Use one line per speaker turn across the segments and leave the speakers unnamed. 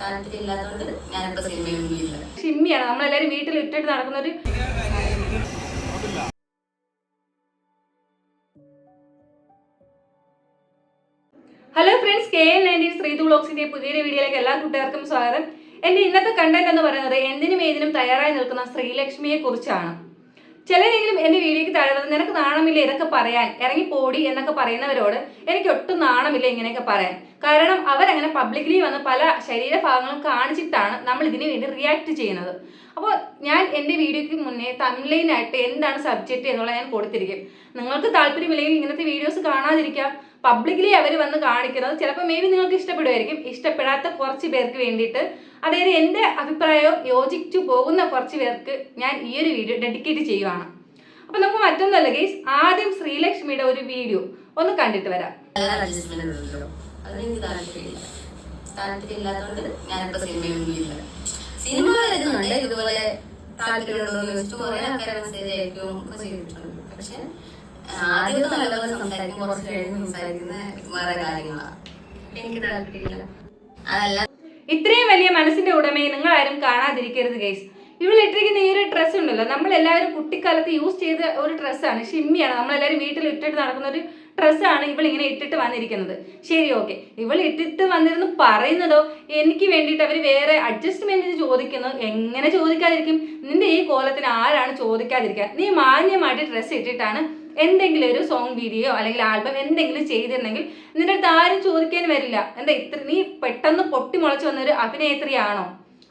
താല്പര്യം ഇല്ലാത്തതുകൊണ്ട് ഞാനിപ്പോ സിനിമയൊന്നും ഇല്ല
ഷിമ്മിയാണ്. നമ്മളെല്ലാരും വീട്ടിൽ ഇട്ടിട്ട് നടക്കുന്ന hello friends K N nineteen Sreethu ബ്ലോഗ്സിന്റെ പുതിയൊരു വീഡിയോയിലേക്ക് എല്ലാ കൂട്ടുകാർക്കും സ്വാഗതം. എന്റെ ഇന്നത്തെ കണ്ടന്റ് എന്ന് പറയുന്നത് എന്തിനും ഏതിനും തയ്യാറായി നിൽക്കുന്ന ശ്രീലക്ഷ്മിയെ കുറിച്ചാണ് ചിലരെങ്കിലും എന്റെ വീഡിയോയ്ക്ക് താഴെ നിനക്ക് നാണമില്ല ഇതൊക്കെ പറയാൻ ഇറങ്ങി പോടി എന്നൊക്കെ പറയുന്നവരോട് എനിക്ക് ഒട്ടും നാണമില്ല ഇങ്ങനെയൊക്കെ പറയാൻ. കാരണം അവരങ്ങനെ പബ്ലിക്കലി വന്ന് പല ശരീരഭാഗങ്ങളും കാണിച്ചിട്ടാണ് നമ്മൾ ഇതിനു വേണ്ടി റിയാക്ട് ചെയ്യുന്നത്. അപ്പോൾ ഞാൻ എന്റെ വീഡിയോയ്ക്ക് മുന്നേ തമിഴ്ലൈനായിട്ട് എന്താണ് സബ്ജക്റ്റ് എന്നുള്ളത് ഞാൻ കൊടുത്തിരിക്കും. നിങ്ങൾക്ക് താല്പര്യമില്ലെങ്കിൽ ഇങ്ങനത്തെ വീഡിയോസ് കാണാതിരിക്കാം. പബ്ലിക്കലി അവർ വന്ന് കാണിക്കുന്നത് ചിലപ്പോൾ മേ ബി നിങ്ങൾക്ക് ഇഷ്ടപ്പെടുമായിരിക്കും. ഇഷ്ടപ്പെടാത്ത കുറച്ച് പേർക്ക് വേണ്ടിയിട്ട്. അതായത് എന്റെ അഭിപ്രായവും യോജിച്ചു പോകുന്ന കുറച്ച് പേർക്ക് ഞാൻ ഈ ഒരു വീഡിയോ ഡെഡിക്കേറ്റ് ചെയ്യുവാണ്. അപ്പോൾ നമുക്ക് മറ്റൊന്നല്ല ഗെയ്സ് ആദ്യം ശ്രീലക്ഷ്മിയുടെ ഒരു വീഡിയോ ഒന്ന് കണ്ടിട്ട് വരാം.
സിനിമ വരുന്നുണ്ട് ഇതുപോലെ താല്പര്യമുണ്ടോ എന്ന് ചോദിച്ചു കുറേ ആൾക്കാരെ മെസ്സേജ് അയക്കും ചെയ്തിട്ടുണ്ട്. പക്ഷെ ആദ്യമൊക്കെ നല്ലപോലെ സംസാരിക്കും കുറച്ച് കഴിഞ്ഞ് സംസാരിക്കുന്ന വേറെ കാര്യങ്ങളാണ് എനിക്ക് താല്പര്യമില്ല. അതല്ല.
ഇത്രയും വലിയ മനസ്സിന്റെ ഉടമയെ നിങ്ങൾ ആരും കാണാതിരിക്കരുത് ഗൈസ് ഇവൾ ഇട്ടിരിക്കുന്ന ഈ ഒരു ഡ്രസ്സ് ഉണ്ടല്ലോ നമ്മൾ എല്ലാവരും കുട്ടിക്കാലത്ത് യൂസ് ചെയ്ത ഒരു ഡ്രസ്സാണ് ഷിമ്മിയാണ്. നമ്മളെല്ലാവരും വീട്ടിൽ ഇട്ടിട്ട് നടക്കുന്ന ഒരു ഡ്രസ്സാണ് ഇവൾ ഇങ്ങനെ ഇട്ടിട്ട് വന്നിരിക്കുന്നത്. ശരി ഓക്കെ ഇവൾ ഇട്ടിട്ട് വന്നിരുന്നു പറയുന്നതോ എനിക്ക് വേണ്ടിയിട്ട് അവർ വേറെ അഡ്ജസ്റ്റ്മെന്റ് ചോദിക്കുന്നു. എങ്ങനെ ചോദിക്കാതിരിക്കും? നിന്റെ ഈ കോലത്തിന് ആരാണ് ചോദിക്കാതിരിക്കുക? നീ മാന്യമായിട്ട് ഡ്രസ്സ് ഇട്ടിട്ടാണ് എന്തെങ്കിലും ഒരു സോങ് വീഡിയോ അല്ലെങ്കിൽ ആൽബം എന്തെങ്കിലും ചെയ്തിരുന്നെങ്കിൽ നിന്റെ അടുത്ത് ആരും ചോദിക്കാൻ വരില്ല. എന്താ ഇത്ര നീ പെട്ടെന്ന് പൊട്ടിമുളച്ച് വന്ന ഒരു അഭിനേത്രിയാണോ?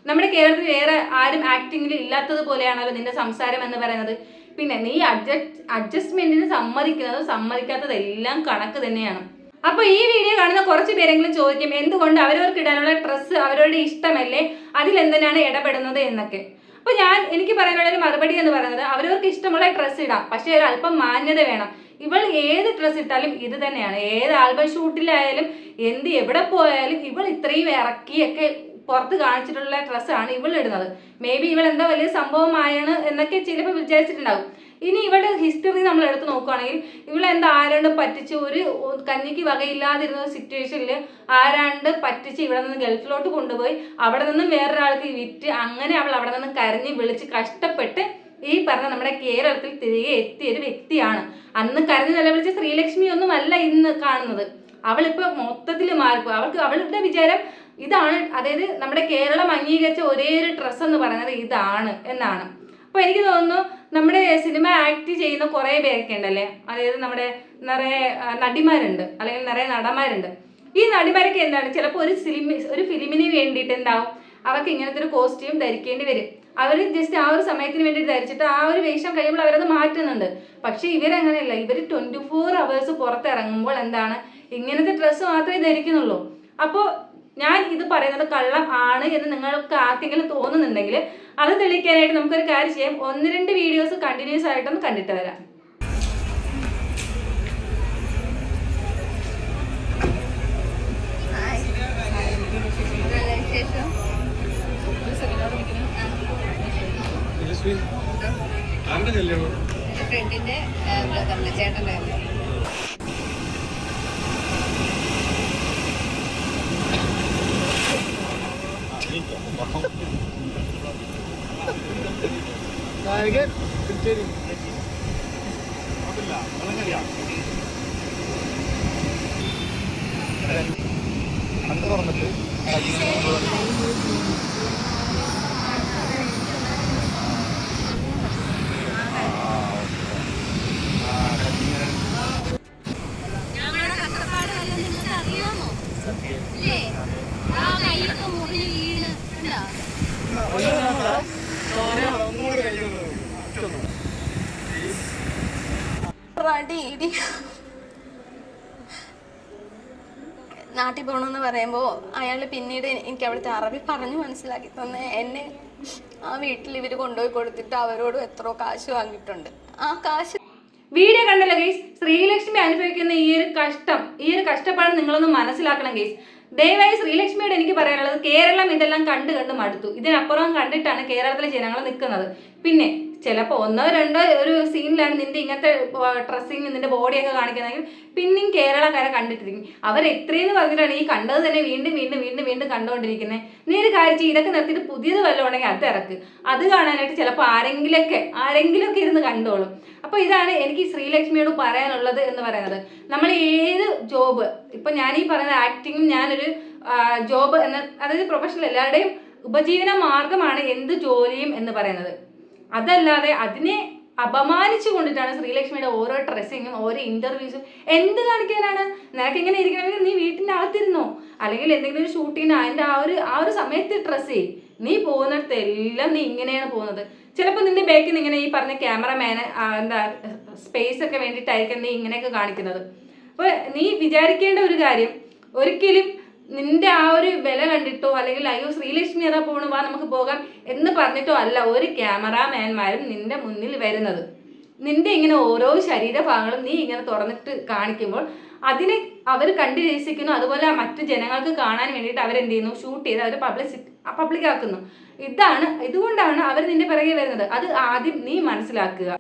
നമ്മുടെ കേരളത്തിൽ വേറെ ആരും ആക്ടിങ്ങിൽ ഇല്ലാത്തത് പോലെയാണല്ലോ നിന്റെ സംസാരം എന്ന് പറയുന്നത്. പിന്നെ നീ അഡ്ജസ്റ്റ് അഡ്ജസ്റ്റ്മെന്റിന് സമ്മതിക്കുന്നതും സമ്മതിക്കാത്തതെല്ലാം കണക്ക് തന്നെയാണ്. അപ്പൊ ഈ വീഡിയോ കാണുന്ന കുറച്ച് പേരെങ്കിലും ചോദിക്കും എന്തുകൊണ്ട് അവരവർക്ക് ഇടാനുള്ള ഡ്രസ്സ് അവരവരുടെ ഇഷ്ടമല്ലേ? അതിലെന്തിനാണ് ഇടപെടുന്നത് എന്നൊക്കെ. അപ്പൊ ഞാൻ എനിക്ക് പറയാനുള്ള ഒരു മറുപടി എന്ന് പറയുന്നത് അവരവർക്ക് ഇഷ്ടമുള്ള ഡ്രസ്സ് ഇടാം. പക്ഷേ ഒരു അല്പം മാന്യത വേണം. ഇവൾ ഏത് ഡ്രസ്സ് ഇട്ടാലും ഇത് തന്നെയാണ്. ഏത് ആൽബം ഷൂട്ടിലായാലും എന്ത് എവിടെ പോയാലും ഇവൾ ഇത്രയും ഇറക്കിയൊക്കെ പുറത്ത് കാണിച്ചിട്ടുള്ള ഡ്രസ്സാണ് ഇവൾ ഇടുന്നത്. മേ ബി ഇവൾ എന്താ വലിയ സംഭവമായാണ് എന്നൊക്കെ ചിലപ്പോൾ വിചാരിച്ചിട്ടുണ്ടാവും. ഇനി ഇവളുടെ ഹിസ്റ്ററി നമ്മൾ എടുത്ത് നോക്കുകയാണെങ്കിൽ എന്താ ആരാണ്ട് പറ്റിച്ച് ഒരു കഞ്ഞിക്ക് വകയില്ലാതിരുന്ന സിറ്റുവേഷനിൽ ആരാണ്ട് പറ്റിച്ച് ഇവിടെ നിന്ന് ഗൾഫിലോട്ട് കൊണ്ടുപോയി അവിടെ നിന്നും വേറൊരാൾക്ക് വിറ്റ് അങ്ങനെ അവൾ അവിടെ നിന്ന് കരഞ്ഞ് വിളിച്ച് കഷ്ടപ്പെട്ട് ഈ പറഞ്ഞ നമ്മുടെ കേരളത്തിൽ തിരികെ എത്തിയ ഒരു വ്യക്തിയാണ്. അന്ന് കരഞ്ഞ് നിലവിളിച്ച ശ്രീലക്ഷ്മി ഒന്നും അല്ല ഇന്ന് കാണുന്നത്. അവളിപ്പോ മൊത്തത്തിൽ മാറിപ്പോ അവൾക്ക് അവളുടെ വിചാരം ഇതാണ്. അതായത് നമ്മുടെ കേരളം അംഗീകരിച്ച ഒരേ ഒരു ഡ്രസ്സ് എന്ന് പറയുന്നത് ഇതാണ് എന്നാണ്. അപ്പോൾ എനിക്ക് തോന്നുന്നു നമ്മുടെ സിനിമ ആക്ട് ചെയ്യുന്ന കുറേ പേരൊക്കെ ഉണ്ടല്ലേ? അതായത് നമ്മുടെ നിറയെ നടിമാരുണ്ട്. അല്ലെങ്കിൽ നിറയെ നടന്മാരുണ്ട്. ഈ നടിമാരൊക്കെ എന്താണ്? ചിലപ്പോൾ ഒരു സിനിമ ഒരു ഫിലിമിന് വേണ്ടിയിട്ട് എന്താവും? അവർക്ക് ഇങ്ങനത്തെ ഒരു കോസ്റ്റ്യൂം ധരിക്കേണ്ടി വരും. അവർ ജസ്റ്റ് ആ ഒരു സമയത്തിന് വേണ്ടിയിട്ട് ധരിച്ചിട്ട് ആ ഒരു വേഷം കഴിയുമ്പോൾ അവരത് മാറ്റുന്നുണ്ട്. പക്ഷേ ഇവരങ്ങനെയല്ല. ഇവർ ട്വന്റി ഫോർ അവേഴ്സ് പുറത്തിറങ്ങുമ്പോൾ എന്താണ്? ഇങ്ങനത്തെ ഡ്രസ്സ് മാത്രമേ ധരിക്കുന്നുള്ളൂ. അപ്പോൾ ഞാൻ ഇത് പറയുന്നത് കള്ളം ആണ് എന്ന് നിങ്ങൾക്ക് ആർക്കെങ്കിലും തോന്നുന്നുണ്ടെങ്കിൽ അത് തെളിയിക്കാനായിട്ട് നമുക്കൊരു കാര്യം ചെയ്യാം. ഒന്ന് രണ്ട് വീഡിയോസ് കണ്ടിന്യൂസ് ആയിട്ടൊന്ന് കണ്ടിട്ട് വരാം.
ഫ്രണ്ടിന്റെ ബ്രദറിന്റെ
നായകൻ ക്രിസ്ത്യാനി അതില്ല അതങ്ങനെയാ കണ്ടു തുറന്നിട്ട്
അറിയാമോ ആ കയ്യൊക്കെ മുറിഞ്ഞ് നാട്ടിൽ പോണെന്ന് പറയുമ്പോ അയാൾ പിന്നീട് എനിക്ക് അവിടുത്തെ അറബി പറഞ്ഞു മനസ്സിലാക്കി തന്നെ. എന്നെ ആ വീട്ടിൽ ഇവർ കൊണ്ടുപോയി കൊടുത്തിട്ട് അവരോട് എത്രയോ കാശ് വാങ്ങിയിട്ടുണ്ട്. ആ കാശ്
വീഡിയോ കണ്ടല്ലോ ഗേസ്. ശ്രീലക്ഷ്മി അനുഭവിക്കുന്ന ഈ ഒരു കഷ്ടം ഈ ഒരു കഷ്ടപ്പാട് നിങ്ങളൊന്ന് മനസ്സിലാക്കണം ഗൈസ്. ദയവായി ശ്രീലക്ഷ്മിയോട് എനിക്ക് പറയാനുള്ളത് കേരളം ഇതെല്ലാം കണ്ട് കണ്ട് മടുത്തു. ഇതിനപ്പുറം കണ്ടിട്ടാണ് കേരളത്തിലെ ജനങ്ങൾ നിൽക്കുന്നത്. പിന്നെ ചിലപ്പോൾ ഒന്നോ രണ്ടോ ഒരു സീനിലാണ് നിന്റെ ഇങ്ങനത്തെ ഡ്രസ്സിങ് നിന്റെ ബോഡിയൊക്കെ കാണിക്കുന്നതെങ്കിൽ പിന്നെയും കേരളക്കാരെ കണ്ടിട്ടിരിക്കും. അവർ എത്രയെന്ന് പറഞ്ഞിട്ടാണ് ഈ കണ്ടത് തന്നെ വീണ്ടും വീണ്ടും വീണ്ടും വീണ്ടും കണ്ടുകൊണ്ടിരിക്കുന്നത് നീ ഒരു കാര്യം ഇതൊക്കെ നിർത്തിയിട്ട് പുതിയത് വല്ലതും അത് ഇറക്ക്. അത് കാണാനായിട്ട് ചിലപ്പോൾ ആരെങ്കിലൊക്കെ ആരെങ്കിലൊക്കെ ഇരുന്ന് കണ്ടോളും. അപ്പോൾ ഇതാണ് എനിക്ക് ശ്രീലക്ഷ്മിയോട് പറയാനുള്ളത് എന്ന് പറയുന്നത്. നമ്മൾ ഏത് ജോബ് ഇപ്പൊ ഞാൻ ഈ പറയുന്ന ആക്ടിങ്ങും ഞാനൊരു ജോബ് എന്ന അതായത് പ്രൊഫഷണൽ എല്ലാവരുടെയും ഉപജീവന മാർഗമാണ് എന്ത് ജോലിയും എന്ന് പറയുന്നത്. അതല്ലാതെ അതിനെ അപമാനിച്ചു കൊണ്ടിട്ടാണ് ശ്രീലക്ഷ്മിയുടെ ഓരോ ഡ്രസ്സിങ്ങും ഓരോ ഇന്റർവ്യൂസും എന്ത് കാണിക്കാനാണ്? നിനക്ക് ഇങ്ങനെ ഇരിക്കണമെങ്കിൽ നീ വീട്ടിന്റെ അകത്തിരുന്നോ? അല്ലെങ്കിൽ എന്തെങ്കിലും ഒരു ഷൂട്ടിങ്ങിന് അതിന്റെ ആ ഒരു ആ ഒരു സമയത്ത് ഡ്രസ്സ് നീ പോകുന്നിടത്തെല്ലാം നീ ഇങ്ങനെയാണ് പോകുന്നത്. ചിലപ്പോൾ നിന്റെ ബാക്കിൽ നിന്ന് ഇങ്ങനെ ഈ പറഞ്ഞ ക്യാമറമാന് എന്താ സ്പേസ് ഒക്കെ വേണ്ടിയിട്ടായിരിക്കും നീ ഇങ്ങനെയൊക്കെ കാണിക്കുന്നത്. അപ്പോൾ നീ വിചാരിക്കേണ്ട ഒരു കാര്യം ഒരിക്കലും നിന്റെ ആ ഒരു വില കണ്ടിട്ടോ അല്ലെങ്കിൽ അയ്യോ ശ്രീലക്ഷ്മി അതാ പോണു വാ നമുക്ക് പോകാം എന്ന് പറഞ്ഞിട്ടോ അല്ല ഒരു ക്യാമറാമാൻമാരും നിന്റെ മുന്നിൽ വരുന്നത്. നിന്റെ ഇങ്ങനെ ഓരോ ശരീരഭാഗങ്ങളും നീ ഇങ്ങനെ തുറന്നിട്ട് കാണിക്കുമ്പോൾ അതിനെ അവർ കണ്ടു രസിക്കുന്നു. അതുപോലെ മറ്റു ജനങ്ങൾക്ക് കാണാൻ വേണ്ടിയിട്ട് അവരെന്ത് ചെയ്യുന്നു? ഷൂട്ട് ചെയ്ത് അവർ പബ്ലിസിറ്റി പബ്ലിക് ആക്കുന്നു. ഇതാണ് ഇതുകൊണ്ടാണ് അവർ നിന്റെ പിറകെ വരുന്നത്. അത് ആദ്യം നീ മനസ്സിലാക്കുക.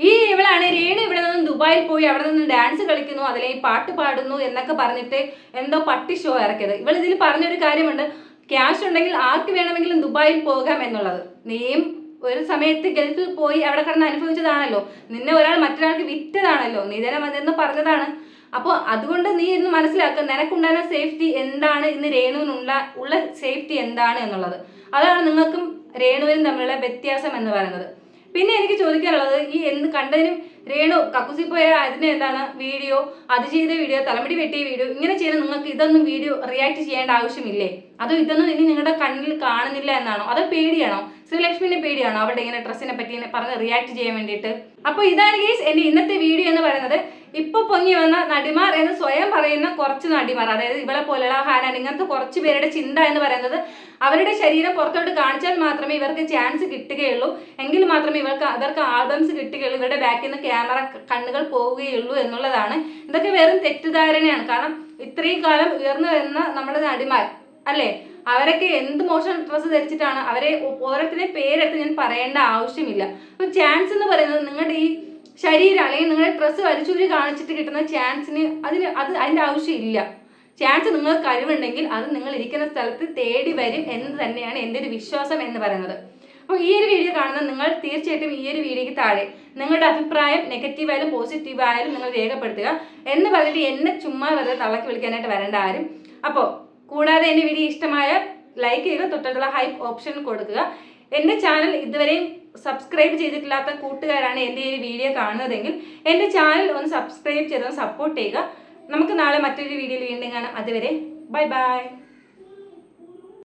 ഈ ഇവളാണ് രേണു ഇവിടെ നിന്ന് ദുബായിൽ പോയി അവിടെ നിന്ന് ഡാൻസ് കളിക്കുന്നു അതിലേക്ക് പാട്ട് പാടുന്നു എന്നൊക്കെ പറഞ്ഞിട്ട് എന്തോ പട്ടി ഷോ ഇറക്കിയത്. ഇവൾ ഇതിൽ പറഞ്ഞൊരു കാര്യമുണ്ട്. ക്യാഷ് ഉണ്ടെങ്കിൽ ആർക്ക് വേണമെങ്കിലും ദുബായിൽ പോകാം എന്നുള്ളത്. നീയും ഒരു സമയത്ത് ഗൾഫിൽ പോയി അവിടെ കിടന്ന് അനുഭവിച്ചതാണല്ലോ. നിന്നെ ഒരാൾ മറ്റൊരാൾക്ക് വിറ്റതാണല്ലോ. നീ തന്നെ വന്നിരുന്നു പറഞ്ഞതാണ്. അപ്പോൾ അതുകൊണ്ട് നീ ഇന്ന് മനസ്സിലാക്കുക നിനക്കുണ്ടായ സേഫ്റ്റി എന്താണ്? ഇന്ന് രേണുവിനുള്ള ഉള്ള സേഫ്റ്റി എന്താണ് എന്നുള്ളത്. അതാണ് നിങ്ങൾക്കും രേണുവിനും തമ്മിലുള്ള വ്യത്യാസം എന്ന് പറയുന്നത്. പിന്നെ എനിക്ക് ചോദിക്കാനുള്ളത് ഈ എന്ത് കണ്ടതിനും രേണു കക്കുസി പോയ അതിന് എന്താണ് വീഡിയോ? അത് ചെയ്ത വീഡിയോ തലമുടി വെട്ടിയ വീഡിയോ ഇങ്ങനെ ചെയ്യുന്ന നിങ്ങൾക്ക് ഇതൊന്നും വീഡിയോ റിയാക്ട് ചെയ്യേണ്ട ആവശ്യമില്ലേ? അതോ ഇതൊന്നും ഇനി നിങ്ങളുടെ കണ്ണിൽ കാണുന്നില്ല എന്നാണോ? അതോ പേടിയാണോ? ശ്രീലക്ഷ്മിന്റെ പേടിയാണോ അവളുടെ ഇങ്ങനെ ഡ്രസ്സിനെ പറ്റി പറഞ്ഞ് റിയാക്ട് ചെയ്യാൻ വേണ്ടിയിട്ട്? അപ്പോൾ ഇതാണ് ഗേസ് എന്റെ ഇന്നത്തെ വീഡിയോ എന്ന് പറയുന്നത്. ഇപ്പൊ പൊങ്ങി വന്ന നടിമാർ എന്ന് സ്വയം പറയുന്ന കുറച്ച് നടിമാർ അതായത് ഇവളെ പോലെയുള്ള ഹാനാൻ ഇങ്ങനത്തെ കുറച്ച് പേരുടെ ചിന്ത എന്ന് പറയുന്നത് അവരുടെ ശരീരം പുറത്തോട്ട് കാണിച്ചാൽ മാത്രമേ ഇവർക്ക് ചാൻസ് കിട്ടുകയുള്ളൂ. എങ്കിൽ മാത്രമേ ഇവർക്ക് അവർക്ക് ആൽബംസ് കിട്ടുകയുള്ളൂ. ഇവരുടെ ബാക്കിൽ നിന്ന് ക്യാമറ കണ്ണുകൾ പോവുകയുള്ളൂ എന്നുള്ളതാണ്. ഇതൊക്കെ വെറും തെറ്റിദ്ധാരണയാണ്. കാരണം ഇത്രയും കാലം ഉയർന്നു വരുന്ന നമ്മുടെ നടിമാർ അല്ലേ? അവരൊക്കെ എന്ത് മോശം ഡ്രസ്സ് ധരിച്ചിട്ടാണ് അവരെ ഓരോരുത്തരുടെ പേരെടുത്ത് ഞാൻ പറയേണ്ട ആവശ്യമില്ല. അപ്പൊ ചാൻസ് എന്ന് പറയുന്നത് നിങ്ങളുടെ ഈ ശരീരം അല്ലെങ്കിൽ നിങ്ങളുടെ ഡ്രസ്സ് വലിച്ചൂരി കാണിച്ചിട്ട് കിട്ടുന്ന ചാൻസിന് അതിന് അത് അതിന്റെ ആവശ്യമില്ല. ചാൻസ് നിങ്ങൾക്ക് കഴിവുണ്ടെങ്കിൽ അത് നിങ്ങൾ ഇരിക്കുന്ന സ്ഥലത്ത് തേടി വരും എന്ന് തന്നെയാണ് എന്റെ ഒരു വിശ്വാസം എന്ന് പറയുന്നത്. അപ്പോൾ ഈ ഒരു വീഡിയോ കാണുന്ന നിങ്ങൾ തീർച്ചയായിട്ടും ഈ ഒരു വീഡിയോയ്ക്ക് താഴെ നിങ്ങളുടെ അഭിപ്രായം നെഗറ്റീവായാലും പോസിറ്റീവായാലും നിങ്ങൾ രേഖപ്പെടുത്തുക. എന്ന് പറഞ്ഞിട്ട് എന്നെ ചുമ്മാ വെറുതെ തള്ളക്കി വിളിക്കാനായിട്ട് വരേണ്ട ആരും. അപ്പോൾ കൂടാതെ എന്റെ വീഡിയോ ഇഷ്ടമായ ലൈക്ക് ചെയ്യുക തൊട്ടടുത്തുള്ള ഹൈപ്പ് ഓപ്ഷൻ കൊടുക്കുക. എന്റെ ചാനൽ ഇതുവരെയും സബ്സ്ക്രൈബ് ചെയ്തിട്ടില്ലാത്ത കൂട്ടുകാരാണ് എന്റെ ഈ വീഡിയോ കാണുന്നതെങ്കിൽ എന്റെ ചാനൽ ഒന്ന് സബ്സ്ക്രൈബ് ചെയ്ത് സപ്പോർട്ട് ചെയ്യുക. നമുക്ക് നാളെ മറ്റൊരു വീഡിയോയിൽ വീണ്ടും കാണാം. അതുവരെ ബൈ ബൈ.